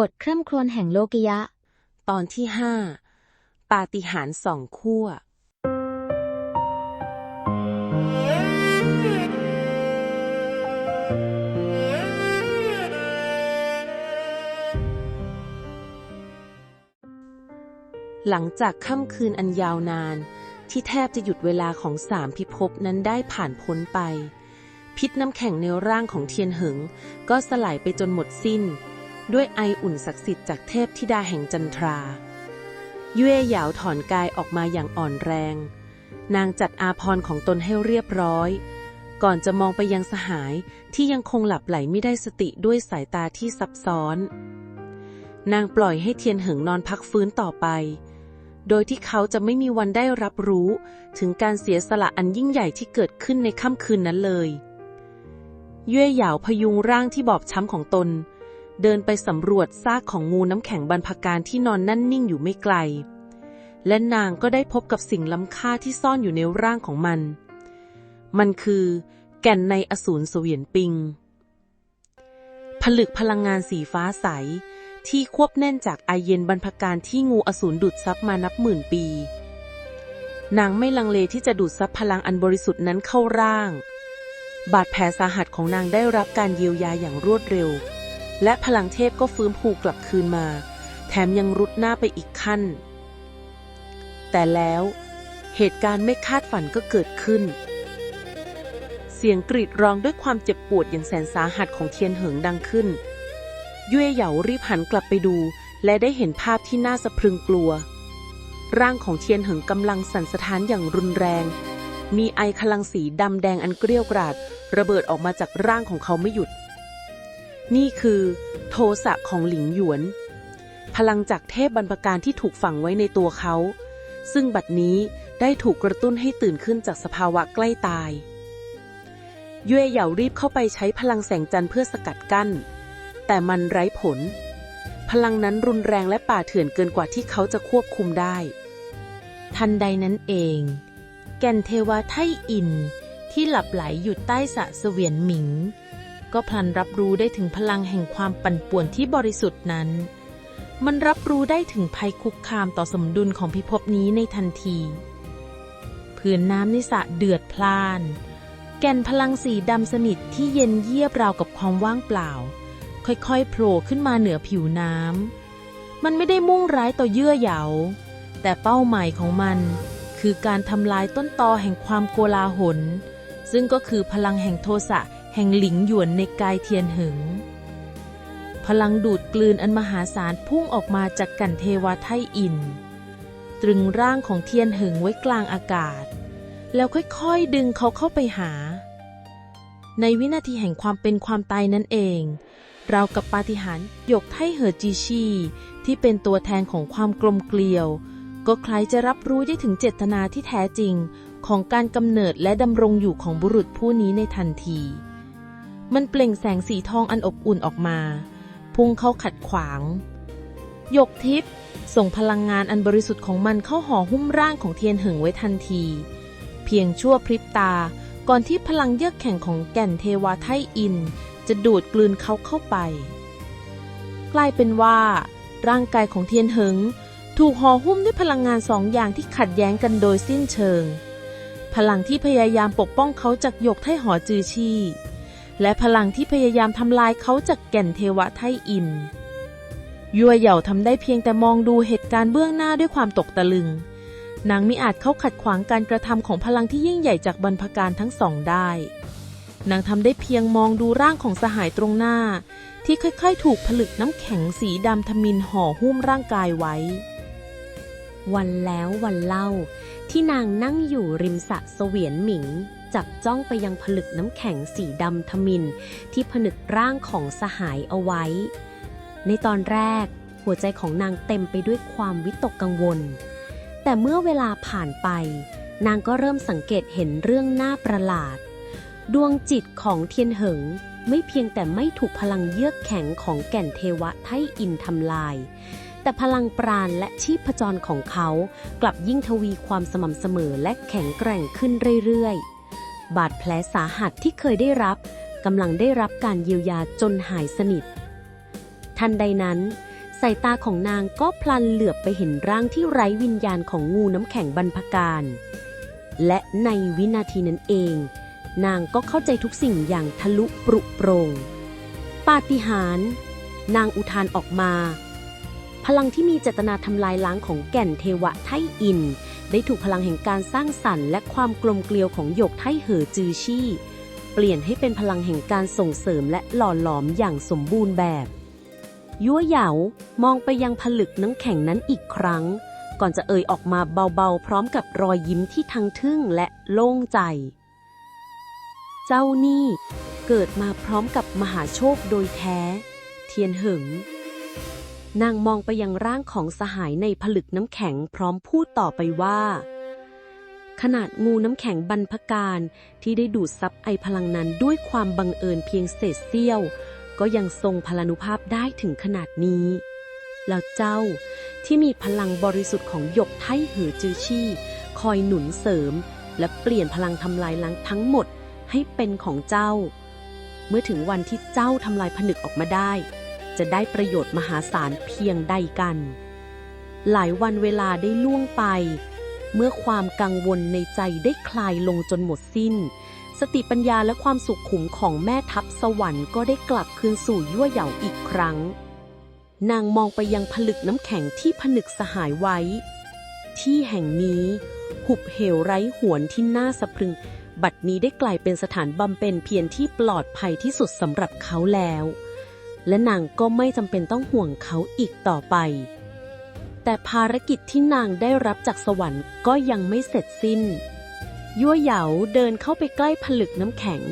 บทเคร่ำครวญแห่งโลกิยะ ตอนที่ห้าปาฏิหาริย์สองขั้ว หลังจากค่ำคืนอันยาวนาน ที่แทบจะหยุดเวลาของสามพิภพนั้นได้ผ่านพ้นไป พิษน้ำแข็งในร่างของเทียนหิงก็สลายไปจนหมดสิ้น ด้วยไออุ่นศักดิ์สิทธิ์จากเทพธิดาแห่งจันทราเย่เหยาวถอนกายออกมาอย่างอ่อนแรง นางจัดอาพรณ์ของตนให้เรียบร้อย ก่อนจะมองไปยังสหายที่ยังคงหลับไหลไม่ได้สติด้วยสายตาที่ซับซ้อน นางปล่อยให้เทียนเหิงนอนพักฟื้นต่อไป โดยที่เขาจะไม่มีวันได้รับรู้ถึงการเสียสละอันยิ่งใหญ่ที่เกิดขึ้นในค่ำคืนนั้นเลย เย่เหยาวพยุงร่างที่บอบช้ำของตน เดินไปสำรวจซากของงูน้ำแข็งบรรพการที่นอนนั่นนิ่งอยู่ไม่ไกล และนางก็ได้พบกับสิ่งล้ำค่าที่ซ่อนอยู่ในร่างของมัน มันคือแก่นในอสูรเสวียนปิง ผลึกพลังงานสีฟ้าใส ที่ควบแน่นจากไอเย็นบรรพการที่งูอสูรดูดซับมานับหมื่นปี นางไม่ลังเลที่จะดูดซับพลังอันบริสุทธิ์นั้นเข้าร่าง บาดแผลสาหัสของนางได้รับการเยียวยาอย่างรวดเร็ว และพลังเทพก็ฟื้นฟูกลับคืนมา แถมยังรุดหน้าไปอีกขั้น แต่แล้วเหตุการณ์ไม่คาดฝันก็เกิดขึ้น เสียงกรีดร้องด้วยความเจ็บปวดอย่างแสนสาหัสของเทียนเหิงดังขึ้นเย่เหยารีบหันกลับไปดู และได้เห็นภาพที่น่าสะพรึงกลัว ร่างของเทียนเหิงกำลังสั่นสะท้านอย่างรุนแรง มีไอพลังสีดำแดงอันเกรี้ยวกราด ระเบิดออกมาจากร่างของเขาไม่หยุด นี่คือ โทสะของหลิงหยวน พลังจากเทพบรรพการที่ถูกฝังไว้ในตัวเขา ซึ่งบัดนี้ได้ถูกกระตุ้นให้ตื่นขึ้นจากสภาวะใกล้ตาย เย่เหยารีบเข้าไปใช้พลังแสงจันทร์เพื่อสกัดกั้น แต่มันไร้ผล พลังนั้นรุนแรงและป่าเถื่อนเกินกว่าที่เขาจะควบคุมได้ ทันใดนั้นเอง แก่นเทวาไทอินที่หลับไหลอยู่ใต้สะเสวียนหมิง ก็พลันรับรู้ได้ถึงพลังแห่งความปั่นป่วนที่บริสุทธิ์นั้น มันรับรู้ได้ถึงภัยคุกคามต่อสมดุลของพิภพนี้ในทันทีผืนน้ำในสระเดือดพล่าน แก่นพลังสีดำสนิทที่เย็นเยียบราวกับความว่างเปล่า ค่อยๆโผล่ขึ้นมาเหนือผิวน้ำมันไม่ได้มุ่งร้ายต่อเยื่อเหยา แต่เป้าหมายของมันคือการทำลายต้นตอแห่งความโกลาหล ซึ่งก็คือพลังแห่งโทสะ แห่งหลิงหยวนในกายเทียนหึง พลังดูดกลืนอันมหาศาลพุ่งออกมาจากกันเทวาไทอิน ตรึงร่างของเทียนหึงไว้กลางอากาศ แล้วค่อยๆดึงเขาเข้าไปหา ในวินาทีแห่งความเป็นความตายนั่นเองเราวกับปาฏิหาริย์หยกไทเหอจีชี ที่เป็นตัวแทนของความกลมเกลียว ก็คลายจะรับรู้ได้ถึงเจตนาที่แท้จริงของการกำเนิดและดำรงอยู่ของบุรุษผู้นี้ในทันที มันเปล่งแสงสีทองอันอบอุ่นออกมา พุ่งเข้าขัดขวาง หยกทิพย์ส่งพลังงานอันบริสุทธิ์ของมันเข้าห่อหุ้มร่างของเทียนหึงไว้ทันที เพียงชั่วพริบตาก่อนที่พลังเยือกแข็งของแก่นเทวาไทอิน จะดูดกลืนเขาเข้าไป กลายเป็นว่า ร่างกายของเทียนหิงถูกห่อหุ้มด้วยพลังงานสองอย่างที่ขัดแย้งกันโดยสิ้นเชิง พลังที่พยายามปกป้องเขาจากหยกไทหอจือชี และพลังที่พยายามทำลายเขาจากแก่นเทวะไทอิน ยัวเหย่าทำได้เพียงแต่มองดูเหตุการณ์เบื้องหน้าด้วยความตกตะลึง นางมิอาจเข้าขัดขวางการกระทำของพลังที่ยิ่งใหญ่จากบรรพการทั้งสองได้ นางทำได้เพียงมองดูร่างของสหายตรงหน้า ที่ค่อยๆ ถูกผลึกน้ำแข็งสีดำทมินห่อหุ้มร่างกายไว้ วันแล้ววันเล่าที่นางนั่งอยู่ริมสระเสวียนหมิง จับจ้องไปยังผลึกน้ำแข็งสีดำทมิน ที่ผนึกร่างของสหายเอาไว้ ในตอนแรก หัวใจของนางเต็มไปด้วยความวิตกกังวล แต่เมื่อเวลาผ่านไป นางก็เริ่มสังเกตเห็นเรื่องน่าประหลาด ดวงจิตของเทียนเหิงไม่เพียงแต่ไม่ถูกพลังเยือกแข็งของแก่นเทวะไทอินทำลาย แต่พลังปราณและชีพจรของเขา กลับยิ่งทวีความสม่ำเสมอและแข็งแกร่งขึ้นเรื่อยๆ บาดแผลสาหัสที่เคยได้รับกำลังได้รับการเยียวยาจนหายสนิท ทันใดนั้น สายตาของนางก็พลันเหลือบไปเห็นร่างที่ไร้วิญญาณของงูน้ำแข็งบรรพการ และในวินาทีนั้นเอง นางก็เข้าใจทุกสิ่งอย่างทะลุปรุโปรงปาฏิหาริย์นางอุทานออกมา พลังที่มีเจตนาทำลายล้างของแก่นเทวะไทอิน ได้ถูกพลังแห่งการสร้างสรรค์และความกลมเกลียวของหยกไทเหอจือชี่ เปลี่ยนให้เป็นพลังแห่งการส่งเสริมและหล่อหลอมอย่างสมบูรณ์แบบ ยั่วเหยามองไปยังผลึกน้ำแข็งนั้นอีกครั้ง ก่อนจะเอ่ยออกมาเบาๆ พร้อมกับรอยยิ้มที่ทั้งทึ่งและโล่งใจ เจ้านี่เกิดมาพร้อมกับมหาโชคโดยแท้ เทียนเหิง นางมองไปยังร่างของสหายในผลึกน้ำแข็งพร้อมพูดต่อไปว่า ขนาดงูน้ำแข็งบรรพการที่ได้ดูดซับไอพลังนั้นด้วยความบังเอิญเพียงเศษเสี้ยว ก็ยังทรงพลานุภาพได้ถึงขนาดนี้ แล้วเจ้าที่มีพลังบริสุทธิ์ของหยกไทเหอจือชี่ คอยหนุนเสริม และเปลี่ยนพลังทำลายล้างทั้งหมดให้เป็นของเจ้า เมื่อถึงวันที่เจ้าทำลายผนึกออกมาได้ จะได้ประโยชน์มหาศาลเพียงใดกัน หลายวันเวลาได้ล่วงไป เมื่อความกังวลในใจได้คลายลงจนหมดสิ้น สติปัญญาและความสุขขุมของแม่ทัพสวรรค์ก็ได้กลับคืนสู่ยั่วเหย่าอีกครั้ง นางมองไปยังผลึกน้ำแข็งที่ผนึกสหายไว้ ที่แห่งนี้หุบเหวไร้หวนที่น่าสะพรึง บัดนี้ได้กลายเป็นสถานบำเพ็ญเพียรที่ปลอดภัยที่สุดสำหรับเขาแล้ว และนางก็ไม่จำเป็นต้องห่วงเขาอีกต่อไป แต่ภารกิจที่นางได้รับจากสวรรค์ก็ยังไม่เสร็จสิ้น ยั่วเหยาเดินเข้าไปใกล้ผลึกน้ำแข็ง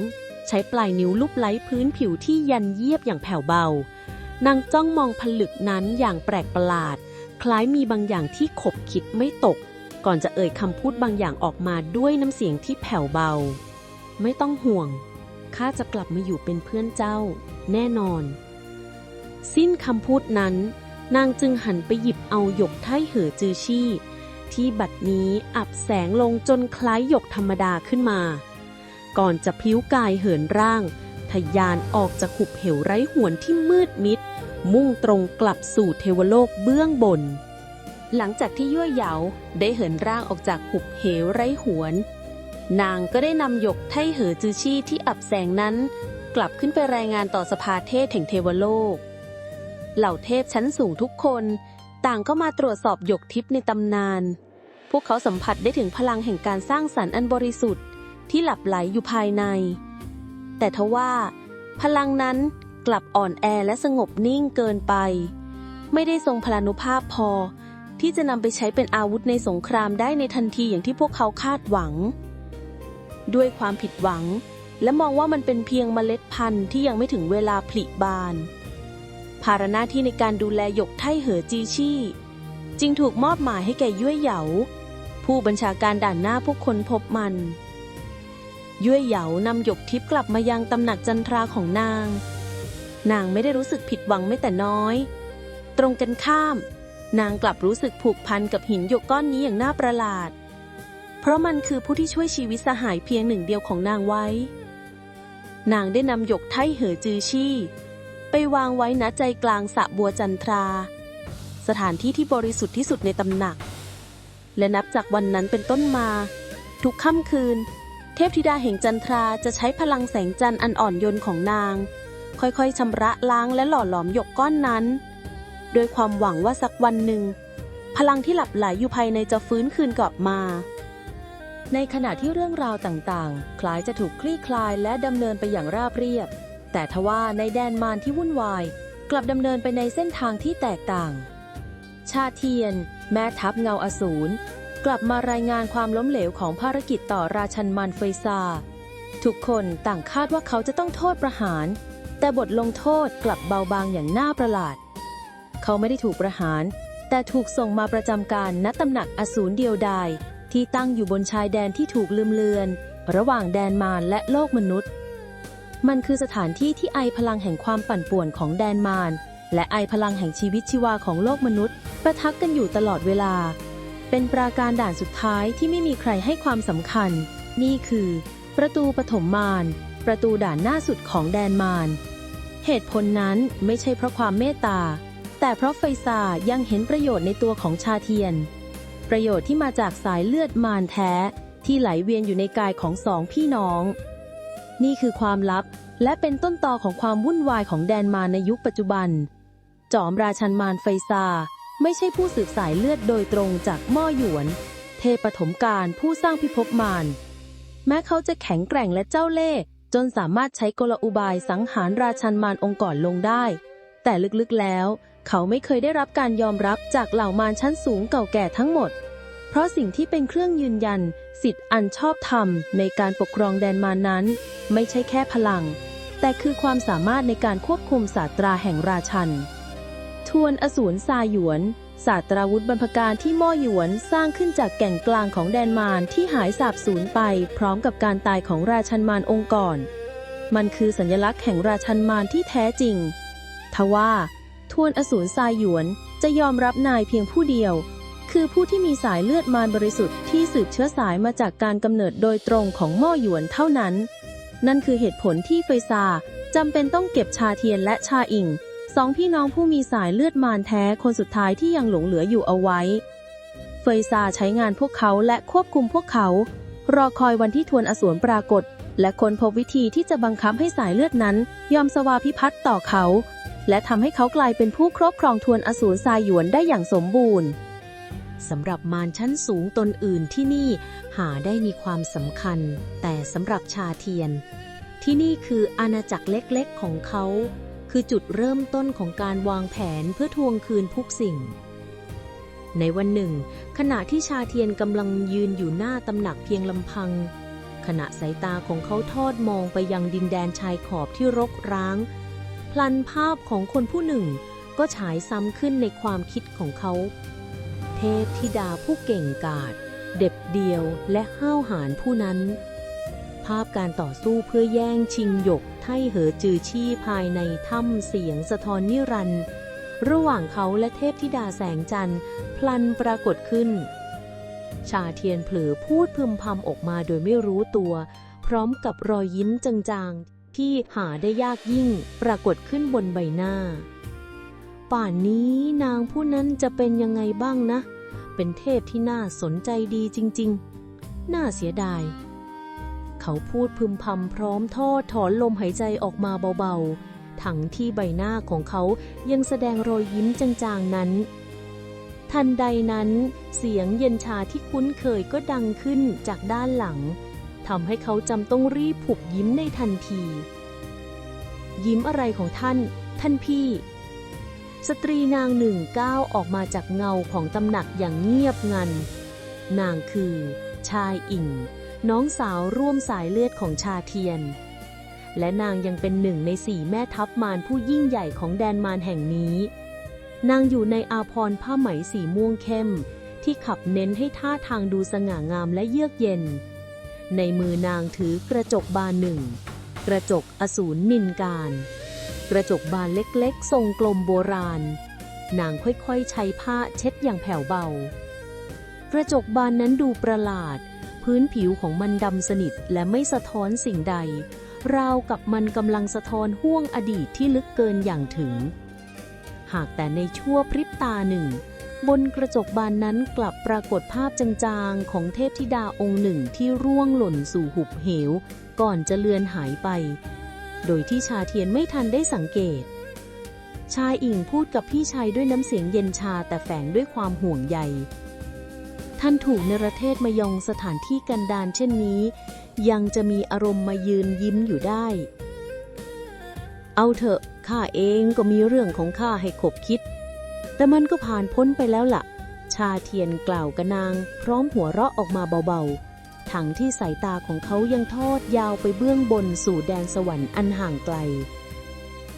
ใช้ปลายนิ้วลูบไล้พื้นผิวที่ยันเยียบอย่างแผ่วเบา นางจ้องมองผลึกนั้นอย่างแปลกประหลาด คล้ายมีบางอย่างที่ขบคิดไม่ตก ก่อนจะเอ่ยคำพูดบางอย่างออกมาด้วยน้ำเสียงที่แผ่วเบา ไม่ต้องห่วงข้าจะกลับมาอยู่เป็นเพื่อนเจ้า แน่นอน สิ้นคำพูดนั้น นางจึงหันไปหยิบเอาหยกไทเหอจือชี่ ที่บัดนี้อับแสงลงจนคล้ายหยกธรรมดาขึ้นมา ก่อนจะพิ้วกายเหินร่างทะยานออกจากหุบเหวไร้หวนที่มืดมิด มุ่งตรงกลับสู่เทวโลกเบื้องบน หลังจากที่ยั่วเหยาได้เหินร่างออกจากหุบเหวไร้หวน นางก็ได้นำหยกไทเหอจือชี่ที่อับแสงนั้น กลับขึ้นไปรายงานต่อสภาเทพแห่งเทวโลก เหล่าเทพชั้นสูงทุกคน ต่างก็มาตรวจสอบหยกทิพย์ในตำนาน พวกเขาสัมผัสได้ถึงพลังแห่งการสร้างสรรค์อันบริสุทธิ์ที่หลับไหลอยู่ภายใน แต่ทว่า พลังนั้นกลับอ่อนแอและสงบนิ่งเกินไป ไม่ได้ทรงพลานุภาพพอ ที่จะนำไปใช้เป็นอาวุธในสงครามได้ในทันทีอย่างที่พวกเขาคาดหวัง ด้วยความผิดหวัง และมองว่ามันเป็นเพียงเมล็ดพันธุ์ที่ยังไม่ถึงเวลาผลิบาน ภาระหน้าที่ในการดูแลหยกไทเหอจีชี่ จึงถูกมอบหมายให้แก่ยุ่ยเหยา ผู้บัญชาการด่านหน้าผู้คนพบมัน ยุ่ยเหยานำหยกทิพย์กลับมายังตำหนักจันทราของนาง นางไม่ได้รู้สึกผิดหวังไม่แต่น้อย ตรงกันข้าม นางกลับรู้สึกผูกพันกับหินหยกก้อนนี้อย่างน่าประหลาด เพราะมันคือผู้ที่ช่วยชีวิตสหายเพียงหนึ่งเดียวของนางไว้ นางได้นำหยกไทเหอจือชี่ ไปวางไว้ณใจกลางสระบัวจันทรา สถานที่ที่บริสุทธิ์ที่สุดในตำหนัก และนับจากวันนั้นเป็นต้นมา ทุกค่ำคืน เทพธิดาแห่งจันทราจะใช้พลังแสงจันทร์อันอ่อนโยนของนาง ค่อยๆชำระล้างและหล่อหลอมหยกก้อนนั้นโดยความหวังว่าสักวันหนึ่ง พลังที่หลับไหลอยู่ภายในจะฟื้นคืนกลับมา ในขณะที่เรื่องราวต่างๆ คล้ายจะถูกคลี่คลายและดำเนินไปอย่างราบเรียบ แต่ทว่าในแดนมารที่วุ่นวาย กลับดำเนินไปในเส้นทางที่แตกต่าง ชาเทียน แม่ทัพเงาอสูร กลับมารายงานความล้มเหลวของภารกิจต่อราชันมันเฟยซา ทุกคนต่างคาดว่าเขาจะต้องโทษประหาร แต่บทลงโทษกลับเบาบางอย่างน่าประหลาด เขาไม่ได้ถูกประหาร แต่ถูกส่งมาประจำการณตำหนักอสูรเดียวดายที่ตั้งอยู่บนชายแดนที่ถูกลืมเลือน ระหว่างแดนมารและโลกมนุษย์ มันคือสถานที่ที่ไอพลังแห่งความปั่นป่วนของแดนมารและไอพลังแห่งชีวิตชีวาของโลกมนุษย์ ประทักกันอยู่ตลอดเวลา เป็นปราการด่านสุดท้ายที่ไม่มีใครให้ความสำคัญ นี่คือ ประตูปฐมมาร ประตูด่านหน้าสุดของแดนมาร เหตุผลนั้นไม่ใช่เพราะความเมตตา แต่เพราะไฟซายังเห็นประโยชน์ในตัวของชาเทียน ประโยชน์ที่มาจากสายเลือดมารแท้ ที่ไหลเวียนอยู่ในกายของสองพี่น้อง นี่คือความลับ และเป็นต้นตอของความวุ่นวายของแดนมารในยุคปัจจุบัน จอมราชันมารไฟซา ไม่ใช่ผู้สืบสายเลือดโดยตรงจากม่อหยวน เทปฐมกาลผู้สร้างพิภพมาร แม้เขาจะแข็งแกร่งและเจ้าเล่ห์จนสามารถใช้กลอุบายสังหารราชันมารองค์ก่อนลงได้ แต่ลึกๆแล้ว เขาไม่เคยได้รับการยอมรับจากเหล่ามารชั้นสูงเก่าแก่ทั้งหมด เพราะสิ่งที่เป็นเครื่องยืนยัน สิทธิ์อันชอบธรรมในการปกครองแดนมารนั้น ไม่ใช่แค่พลัง แต่คือความสามารถในการควบคุมศาสตราแห่งราชัน ทวนอสูรซาหยวนศาสตราวุธบรรพการที่ม่อหยวนสร้างขึ้นจากแก่งกลางของแดนมารที่หายสาบสูญไป พร้อมกับการตายของราชันมารองค์ก่อนมันคือสัญลักษณ์แห่งราชันมารที่แท้จริง ทว่า ทวนอสูรซาหยวนจะยอมรับนายเพียงผู้เดียว คือผู้ที่มีสายเลือดมารบริสุทธิ์ที่สืบเชื้อสายมาจากการกำเนิดโดยตรงของม่อหยวนเท่านั้น นั่นคือเหตุผลที่เฟยซาจำเป็นต้องเก็บชาเทียนและชาอิงสองพี่น้องผู้มีสายเลือดมารแท้คนสุดท้ายที่ยังหลงเหลืออยู่เอาไว้ เฟยซาใช้งานพวกเขาและควบคุมพวกเขา รอคอยวันที่ทวนอสูรปรากฏ และค้นพบวิธีที่จะบังคับให้สายเลือดนั้น ยอมสวาพิพัฒน์ต่อเขา และทำให้เขากลายเป็นผู้ครอบครองทวนอสูรซาหยวนได้อย่างสมบูรณ์ สำหรับมารชั้นสูงตนอื่นที่นี่หาได้มีความสำคัญ แต่สำหรับชาเทียน ที่นี่คืออาณาจักรเล็กๆของเขา คือจุดเริ่มต้นของการวางแผนเพื่อทวงคืนทุกสิ่ง ในวันหนึ่ง ขณะที่ชาเทียนกำลังยืนอยู่หน้าตำหนักเพียงลำพัง ขณะสายตาของเขาทอดมองไปยังดินแดนชายขอบที่รกร้าง พลันภาพของคนผู้หนึ่งก็ฉายซ้ำขึ้นในความคิดของเขา ทพธิดาผู้เก่งกาจเด็บเดียวและห้าวหาญผู้นั้น ภาพการต่อสู้เพื่อแย่งชิงหยกไท่เหอจือชี่ภายในถ้ำเสียงสะท้อนนิรันดร์ระหว่างเขาและเทพธิดาแสงจันทร์ พลันปรากฏขึ้น ชาเทียนเผลอพูดพึมพำออกมาโดยไม่รู้ตัว พร้อมกับรอยยิ้มจางๆ ที่หาได้ยากยิ่งปรากฏขึ้นบนใบหน้า ป่านนี้นางผู้นั้นจะเป็นยังไงบ้างนะ เป็นเทพที่น่าสนใจดีจริง ๆ น่าเสียดาย เขาพูดพึมพำพร้อมท่อถอนลมหายใจออกมาเบาๆ ทั้งที่ใบหน้าของเขายังแสดงรอยยิ้มจางๆนั้น ทันใดนั้น เสียงเย็นชาที่คุ้นเคยก็ดังขึ้นจากด้านหลังทำให้เขาจำต้องรีบผุบยิ้มในทันที ยิ้มอะไรของท่าน ท่านพี่ สตรีนางหนึ่งก้าวออกมาจากเงาของตำหนักอย่างเงียบงัน นางคือ ชายอิงน้องสาวร่วมสายเลือดของชาเทียน และนางยังเป็นหนึ่งในสี่แม่ทัพมารผู้ยิ่งใหญ่ของแดนมารแห่งนี้ นางอยู่ในอาพรผ้าไหมสีม่วงเข้ม ที่ขับเน้นให้ท่าทางดูสง่างามและเยือกเย็น ในมือนางถือกระจกบานหนึ่ง กระจกอสูรนินการ กระจกบานเล็กๆ ทรงกลมโบราณ นางค่อยๆ ใช้ผ้าเช็ดอย่างแผ่วเบา กระจกบานนั้นดูประหลาด พื้นผิวของมันดำสนิทและไม่สะท้อนสิ่งใด ราวกับมันกำลังสะท้อนห่วงอดีตที่ลึกเกินอย่างถึง หากแต่ในชั่วพริบตาหนึ่ง บนกระจกบานนั้นกลับปรากฏภาพจางๆ ของเทพธิดาองค์หนึ่งที่ร่วงหล่นสู่หุบเหว ก่อนจะเลือนหายไป โดยที่ชาเทียนไม่ทันได้สังเกต ชายอิงพูดกับพี่ชายด้วยน้ำเสียงเย็นชาแต่แฝงด้วยความห่วงใย ท่านถูกนรเทศมายองสถานที่กันดารเช่นนี้ ยังจะมีอารมณ์มายืนยิ้มอยู่ได้ เอาเถอะข้าเองก็มีเรื่องของข้าให้ขบคิด แต่มันก็ผ่านพ้นไปแล้วล่ะ ชาเทียนกล่าวกับนาง พร้อมหัวเราะออกมาเบาๆ ทั้งที่สายตาของเขายังทอดยาวไปเบื้องบนสู่แดนสวรรค์อันห่างไกล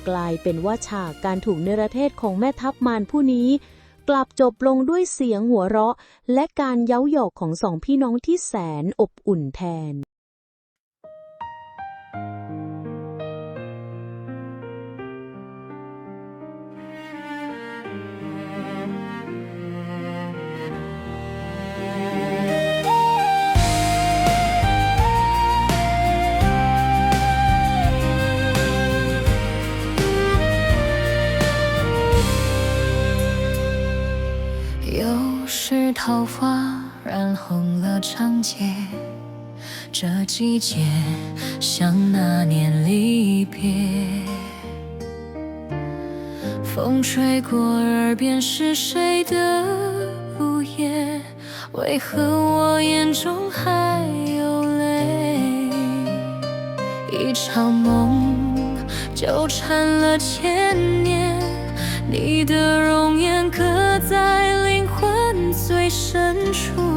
กลายเป็นว่าฉากการถูกเนรเทศของแม่ทัพมารผู้นี้ กลับจบลงด้วยเสียงหัวเราะ และการเย้าหยอกของสองพี่น้องที่แสนอบอุ่นแทน 桃花染红了长街，这季节像那年离别。风吹过耳边是谁的呜咽？为何我眼中还有泪？一场梦纠缠了千年，你的深处，